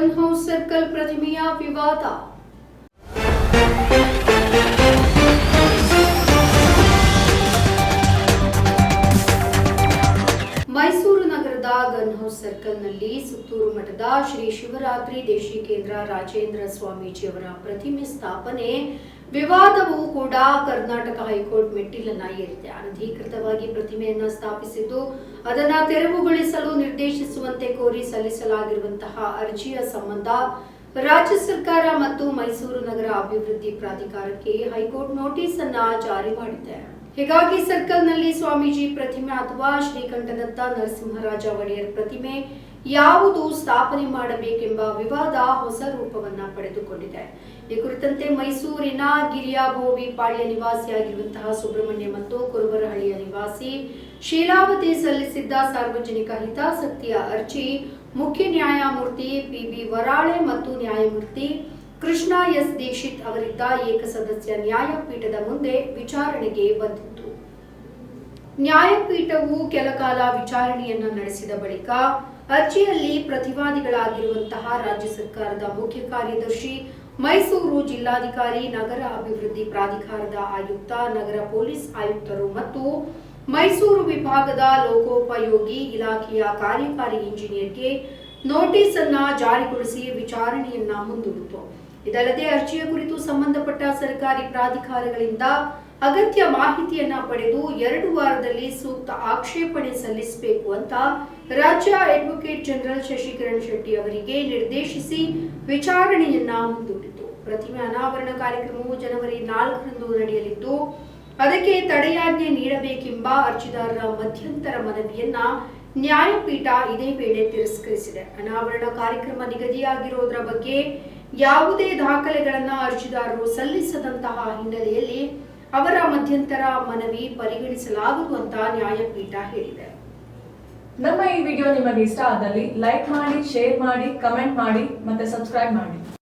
Gun house circle ಪ್ರತಿಮೆಯ ವಿವಾದ ಮೈಸೂರು ನಗರದ ಗನ್ ಹೌಸ್ ಸರ್ಕಲ್ನಲ್ಲಿ ಸುತ್ತೂರು ಮಠದ ಶ್ರೀ ಶಿವರಾತ್ರಿ ದೇಶಿಕೇಂದ್ರ ರಾಜೇಂದ್ರ ಸ್ವಾಮೀಜಿಯವರ ಪ್ರತಿಮೆ ಸ್ಥಾಪನೆ ವಿವಾದವು ಕೂಡ ಕರ್ನಾಟಕ ಹೈಕೋರ್ಟ್ ಮೆಟ್ಟಿಲನ್ನ ಏರಿದೆ. ಅನಧಿಕೃತವಾಗಿ ಪ್ರತಿಮೆಯನ್ನ ಸ್ಥಾಪಿಸಿದ್ದು ಅದನ್ನ ತೆರವುಗೊಳಿಸಲು ನಿರ್ದೇಶಿಸುವಂತೆ ಕೋರಿ ಸಲ್ಲಿಸಲಾಗಿರುವಂತಹ ಅರ್ಜಿಯ ಸಂಬಂಧ ರಾಜ್ಯ ಸರ್ಕಾರ ಮತ್ತು ಮೈಸೂರು ನಗರ ಅಭಿವೃದ್ಧಿ ಪ್ರಾಧಿಕಾರಕ್ಕೆ ಹೈಕೋರ್ಟ್ ನೋಟಿಸ್ ಅನ್ನ ಜಾರಿ ಮಾಡಿದೆ. ಹೀಗಾಗಿ ಸರ್ಕಲ್ನಲ್ಲಿ ಸ್ವಾಮೀಜಿ ಪ್ರತಿಮೆ ಅಥವಾ ಶ್ರೀಕಂಠದತ್ತ ನರಸಿಂಹರಾಜ ಒಡೆಯರ್ ಪ್ರತಿಮೆ ಯಾವುದು ಸ್ಥಾಪನೆ ಮಾಡಬೇಕೆಂಬ ವಿವಾದ ಹೊಸ ರೂಪವನ್ನ ಪಡೆದುಕೊಂಡಿದೆ. ಈ ಕುರಿತಂತೆ ಮೈಸೂರಿನ ಗಿರಿಯಾಬೋವಿ ಪಾಳ್ಯ ನಿವಾಸಿಯಾಗಿರುವಂತಹ ಸುಬ್ರಹ್ಮಣ್ಯ ಮತ್ತು ಕುರುಬರಹಳ್ಳಿಯ ನಿವಾಸಿ ಶೀಲಾವತಿ ಸಲ್ಲಿಸಿದ್ದ ಸಾರ್ವಜನಿಕ ಹಿತಾಸಕ್ತಿಯ ಅರ್ಜಿ ಮುಖ್ಯ ನ್ಯಾಯಮೂರ್ತಿ ಪಿಬಿ ವರಾಳೆ ಮತ್ತು ನ್ಯಾಯಮೂರ್ತಿ ಕೃಷ್ಣ ಎಸ್ ದೀಕ್ಷಿತ್ ಅವರಿದ್ದ ಏಕಸದಸ್ಯ ನ್ಯಾಯಪೀಠದ ಮುಂದೆ ವಿಚಾರಣೆಗೆ ಬಂದಿತ್ತು. ನ್ಯಾಯಪೀಠವು ಕೆಲಕಾಲ ವಿಚಾರಣೆಯನ್ನ ನಡೆಸಿದ ಬಳಿಕ ಅರ್ಜಿಯಲ್ಲಿ ಪ್ರತಿವಾದಿಗಳಾಗಿರುವಂತಹ ರಾಜ್ಯ ಸರ್ಕಾರದ ಮುಖ್ಯ ಕಾರ್ಯದರ್ಶಿ, ಮೈಸೂರು ಜಿಲ್ಲಾಧಿಕಾರಿ, ನಗರ ಅಭಿವೃದ್ಧಿ ಪ್ರಾಧಿಕಾರದ ಆಯುಕ್ತ, ನಗರ ಪೊಲೀಸ್ ಆಯುಕ್ತರು ಮತ್ತು ಮೈಸೂರು ವಿಭಾಗದ ಲೋಕೋಪಯೋಗಿ ಇಲಾಖೆಯ ಕಾರ್ಯಕಾರಿ ಇಂಜಿನಿಯರ್ಗೆ ನೋಟಿಸ್ ಅನ್ನ ಜಾರಿಗೊಳಿಸಿ ವಿಚಾರಣೆಯನ್ನ ಮುಂದೂಡಿತು. ಇದಲ್ಲದೆ ಅರ್ಜಿಯ ಕುರಿತು ಸಂಬಂಧಪಟ್ಟ ಸರ್ಕಾರಿ ಪ್ರಾಧಿಕಾರಗಳಿಂದ ಅಗತ್ಯ ಮಾಹಿತಿಯನ್ನ ಪಡೆದು ಎರಡು ವಾರದಲ್ಲಿ ಸೂಕ್ತ ಆಕ್ಷೇಪಣೆ ಸಲ್ಲಿಸಬೇಕು ಅಂತ ರಾಜ್ಯ ಅಡ್ವೊಕೇಟ್ ಜನರಲ್ ಶಶಿಕಿರಣ್ ಶೆಟ್ಟಿ ಅವರಿಗೆ ನಿರ್ದೇಶಿಸಿ ವಿಚಾರಣೆಯನ್ನ ಮುಂದೂಡಿತು. ಪ್ರತಿಮೆ ಅನಾವರಣ ಕಾರ್ಯಕ್ರಮವು ಜನವರಿ ನಾಲ್ಕರಂದು ನಡೆಯಲಿದ್ದು, ಅದಕ್ಕೆ ತಡೆಯಾಜ್ಞೆ ನೀಡಬೇಕೆಂಬ ಅರ್ಜಿದಾರರ ಮಧ್ಯಂತರ ಮನವಿಯನ್ನ ನ್ಯಾಯಪೀಠ ಇದೇ ವೇಳೆ ತಿರಸ್ಕರಿಸಿದೆ. ಅನಾವರಣ ಕಾರ್ಯಕ್ರಮ ನಿಗದಿಯಾಗಿರೋದ್ರ ಬಗ್ಗೆ ಯಾವುದೇ ದಾಖಲೆಗಳನ್ನ ಅರ್ಜಿದಾರರು ಸಲ್ಲಿಸದಂತಹ ಹಿನ್ನೆಲೆಯಲ್ಲಿ ಅವರ ಮಧ್ಯಂತರ ಮನವಿ ಪರಿಗಣಿಸಲಾಗದು ಅಂತ ನ್ಯಾಯಪೀಠ ಹೇಳಿದೆ. ನಮ್ಮ ಈ ವಿಡಿಯೋ ನಿಮಗೆ ಇಷ್ಟ ಆದಲ್ಲಿ ಲೈಕ್ ಮಾಡಿ, ಶೇರ್ ಮಾಡಿ, ಕಮೆಂಟ್ ಮಾಡಿ ಮತ್ತೆ ಸಬ್ಸ್ಕ್ರೈಬ್ ಮಾಡಿ.